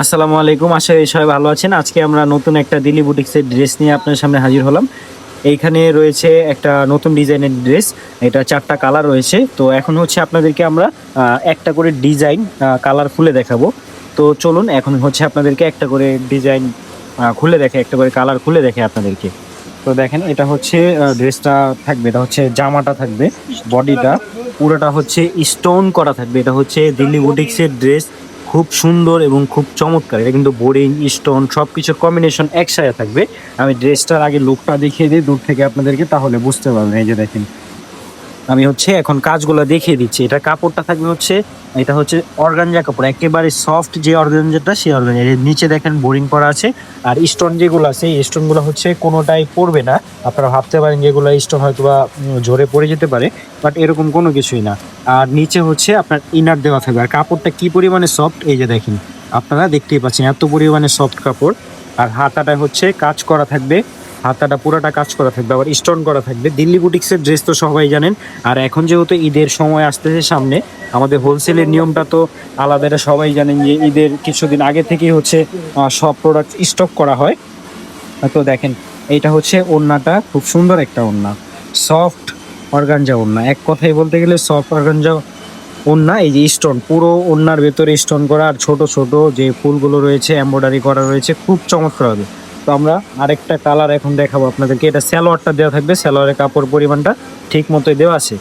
আসসালামু আলাইকুম, আশা করি সবাই ভালো আছেন। আজকে আমরা নতুন একটা দিল্লি বুটিক্সের ড্রেস নিয়ে আপনার সামনে হাজির হলাম। এইখানে রয়েছে একটা নতুন ডিজাইনের ড্রেস, এটা চারটা কালার রয়েছে। তো এখন হচ্ছে আপনাদেরকে আমরা একটা করে ডিজাইন কালার খুলে দেখাবো। তো চলুন, এখন হচ্ছে আপনাদেরকে একটা করে ডিজাইন খুলে দেখে, একটা করে কালার খুলে দেখে আপনাদেরকে। তো দেখেন, এটা হচ্ছে ড্রেসটা থাকবে, এটা হচ্ছে জামাটা থাকবে, বডিটা। পুরোটা হচ্ছে স্টোন করা থাকবে, এটা হচ্ছে দিল্লি বুটিক্সের ড্রেস। খুব সুন্দর এবং খুব চমৎকার। এটা কিন্তু বোরিং, স্টোন সব কিছুর কম্বিনেশন একসাথে থাকবে। আমি ড্রেসটার আগে লুকটা দেখিয়ে দিই, দূর থেকে আপনাদেরকে, তাহলে বুঝতে পারবেন। এই যে দেখেন আমি হচ্ছে এখন কাজগুলো দেখিয়ে দিচ্ছি। এটা কাপড়টা থাকবে হচ্ছে, এটা হচ্ছে অর্গানজা কাপড়। একেবারে সফট যে অর্গানজাটা, সেই অর্গানজা। নিচে দেখেন বোরিং করা আছে, আর স্টোন যেগুলো আছে, এই স্টোনগুলো হচ্ছে কোনোটাই পড়বে না। আপনারা ভাবতে পারেন যেগুলো স্টোন হয়তো বা ঝরে পড়ে যেতে পারে বাট এরকম কোনো কিছুই না। আর নিচে হচ্ছে আপনার ইনার দেওয়া থাকবে। আর কাপড়টা কী পরিমাণে সফট এই যে দেখেন, আপনারা দেখতেই পাচ্ছেন এত পরিমাণে সফট কাপড়। হাতাটা হচ্ছে কাজ করা থাকবে। হাতাটা পুরোটা কাজ করা থাকবে, আবার স্টোন করা থাকবে। দিল্লি বুটিক্সের ড্রেস তো সবাই জানেন। আর এখন যেহেতু ঈদের সময় আসতেছে সামনে, আমাদের হোলসেলের নিয়মটা তো আলাদা। সবাই জানেন যে ঈদের কিছুদিন আগে থেকেই হচ্ছে সব প্রোডাক্ট স্টক করা হয়। তো দেখেন, এইটা হচ্ছে ওড়নাটা, খুব সুন্দর একটা ওড়না। সফট অর্গানজা ওড়না। এক কথায় বলতে গেলে সফট অর্গানজা ওড়না এই যে স্টোন পুরো ওড়নার ভেতরে স্টোন করা আর ছোট ছোট যে ফুলগুলো রয়েছে এমব্রয়ডারি করা রয়েছে, খুব চমৎকার হবে। তো আমরা আরেকটা কালার এখন দেখাবো আপনাদেরকে। এটা স্যালোয়ারটা দেওয়া থাকবে স্যালোয়ারের কাপড় পরিমাণটা ঠিক মতোই দেওয়া আছে।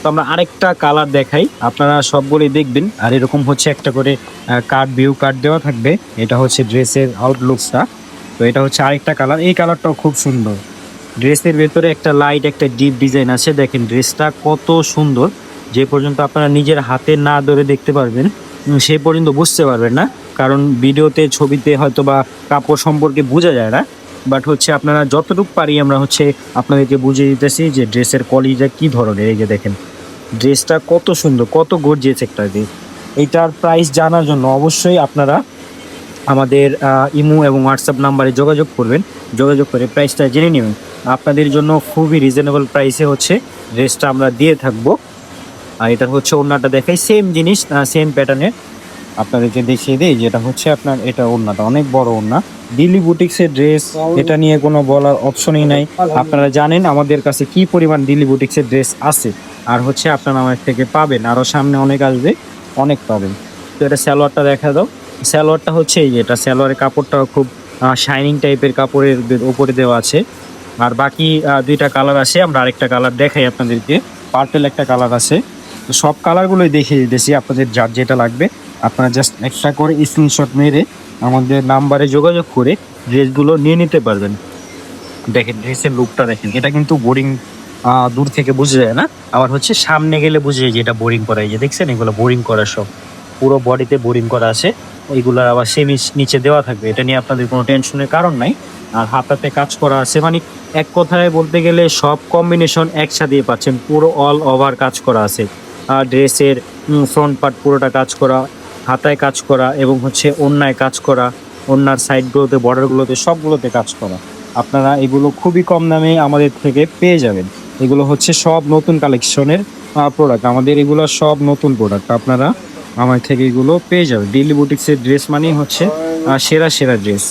তো আমরা আরেকটা কালার দেখাই, আপনারা সবগুলোই দেখবেন। আর এরকম হচ্ছে একটা করে কার্ড ভিউ কার্ড দেওয়া থাকবে। এটা হচ্ছে ড্রেসের আউটলুকসটা তো এটা হচ্ছে আরেকটা কালার এই কালারটাও খুব সুন্দর। ড্রেসের ভেতরে একটা লাইট একটা ডিপ ডিজাইন আছে। দেখেন ড্রেসটা কত সুন্দর। যে পর্যন্ত আপনারা নিজের হাতে না ধরে দেখতে পারবেন সে পর্যন্ত বুঝতে পারবেন না। কারণ ভিডিওতে, ছবিতে হয়তো বা কাপড় সম্পর্কে বোঝা যায় না। বাট হচ্ছে আপনারা যতটুকু পারি আমরা হচ্ছে আপনাদেরকে বুঝিয়ে দিতেছি যে ড্রেসের কোয়ালিটিটা কী ধরনের। এই যে দেখেন, ড্রেসটা কত সুন্দর, কত গর্জিয়াস একটা ড্রেস। এইটার প্রাইস জানার জন্য অবশ্যই আপনারা আমাদের ইমো এবং হোয়াটসঅ্যাপ নাম্বারে যোগাযোগ করবেন। যোগাযোগ করে প্রাইসটা জেনে নেবেন। আপনাদের জন্য খুবই রিজনেবল প্রাইসে হচ্ছে ড্রেসটা আমরা দিয়ে থাকব। আর এটা হচ্ছে ওড়নাটা দেখাই সেম জিনিস সেম প্যাটার্নের আপনাদেরকে দেখিয়ে দিই যেটা হচ্ছে আপনার এটা ওড়নাটা, অনেক বড় ওড়না। দিল্লি বুটিক্সের ড্রেস এটা নিয়ে কোনো বলার অপশনই নাই। আপনারা জানেন আমাদের কাছে কি পরিমাণ দিল্লি বুটিক্সের ড্রেস আছে। আর হচ্ছে আপনারা আমার থেকে পাবেন আরও সামনে অনেক আসবে, অনেক পাবেন। তো এটা স্যালোয়ারটা দেখা দাও। স্যালোয়ারটা হচ্ছে এই এটা স্যালোয়ারের কাপড়টাও খুব শাইনিং টাইপের কাপড়ের উপরে দেওয়া আছে। আর বাকি দুইটা কালার আছে, আমরা আরেকটা কালার দেখাই আপনাদেরকে। পার্পেল একটা কালার আছে। তো সব কালারগুলোই দেখিয়ে দিতেছি, আপনাদের যার যেটা লাগবে। আপনারা জাস্ট একটা করে স্ক্রিনশট মেরে আমাদের নাম্বারে যোগাযোগ করে ড্রেসগুলো নিয়ে নিতে পারবেন। দেখেন, ড্রেসের লুকটা দেখেন, এটা কিন্তু বোরিং দূর থেকে বুঝে যায় না। আবার হচ্ছে সামনে গেলে বুঝে যায় যে এটা বোরিং করা যে দেখছেন, এগুলো বোরিং করা সব। পুরো বডিতে বোরিং করা আছে। এইগুলো আবার সেমি নিচে দেওয়া থাকবে। এটা নিয়ে আপনাদের কোনো টেনশনের কারণ নাই। আর হাতাতে কাজ করা আছে মানে এক কথায় বলতে গেলে সব কম্বিনেশন একসাথে পাচ্ছেন। পুরো অল ওভার কাজ করা আছে। ড্রেসের ফ্রন্ট পার্ট পুরোটা কাজ করা, হাতায় কাজ করা এবং হচ্ছে অন্যায় কাজ করা অন্যার সাইডগুলোতে বর্ডারগুলোতে সবগুলোতে কাজ করা। আপনারা এগুলো খুবই কম দামে আমাদের থেকে পেয়ে যাবেন। এগুলো হচ্ছে সব নতুন কালেকশনের প্রোডাক্ট আমাদের এগুলো সব নতুন প্রোডাক্ট আপনারা আমার থেকে এগুলো পেয়ে যাবেন। ডেইলি বুটিক্সের ড্রেস মানেই হচ্ছে সেরা সেরা ড্রেস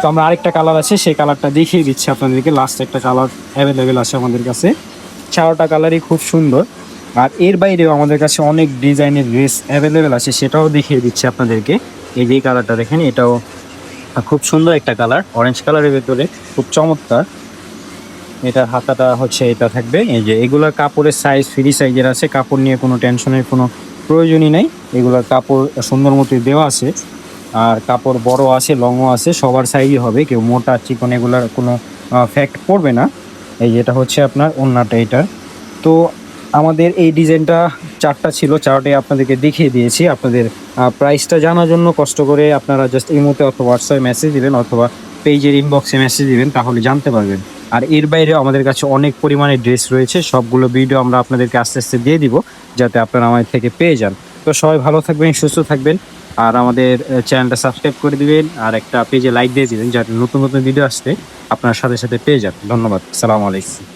তো আমরা আরেকটা কালার আছে, সেই কালারটা দেখিয়ে দিচ্ছি আপনাদেরকে। লাস্ট একটা কালার অ্যাভেলেবেল আছে আমাদের কাছে। চারোটা কালারই খুব সুন্দর। আর এর বাইরেও আমাদের কাছে অনেক ডিজাইনের ড্রেস অ্যাভেলেবেল আছে, সেটাও দেখিয়ে দিচ্ছি আপনাদেরকে। এই যে কালারটা দেখেন, এটাও খুব সুন্দর একটা কালার অরেঞ্জ কালারের ভেতরে, খুব চমৎকার। এটার হাতাটা হচ্ছে, এটা থাকবে। এই যে এগুলোর কাপড়ের সাইজ ফ্রি সাইজের আছে, কাপড় নিয়ে কোনো টেনশনের কোনো প্রয়োজনই নাই। এগুলোর কাপড় সুন্দর মতোই দেওয়া আছে। আর কাপড় বড় আছে লংও আছে, সবার সাইজই হবে। কেউ মোটা, চিকন, এগুলোর কোনো ফ্যাক্ট পড়বে না। এই যেটা হচ্ছে আপনার ওন্নাটা এটা। তো আমাদের এই ডিজাইনটা চারটা ছিল, চারটে আপনাদেরকে দেখিয়ে দিয়েছি। আপনাদের প্রাইসটা জানার জন্য কষ্ট করে আপনারা জাস্ট এই মুহূর্তে অথবা হোয়াটসঅ্যাপে মেসেজ দিবেন অথবা পেজের ইনবক্সে মেসেজ দিবেন, তাহলে জানতে পারবেন। আর এর বাইরে আমাদের কাছে অনেক পরিমাণে ড্রেস রয়েছে, সবগুলো ভিডিও আমরা আপনাদেরকে আস্তে আস্তে দিয়ে দিব, যাতে আপনারা আমাদের থেকে পেয়ে যান। তো সবাই ভালো থাকবেন, সুস্থ থাকবেন, আর আমাদের চ্যানেলটা সাবস্ক্রাইব করে দিবেন, আর একটা পেজে লাইক দিয়ে দিবেন, যাতে নতুন নতুন ভিডিও আসতে আপনার সাথে সাথে পেয়ে যান। ধন্যবাদ, সালাম আলাইকুম।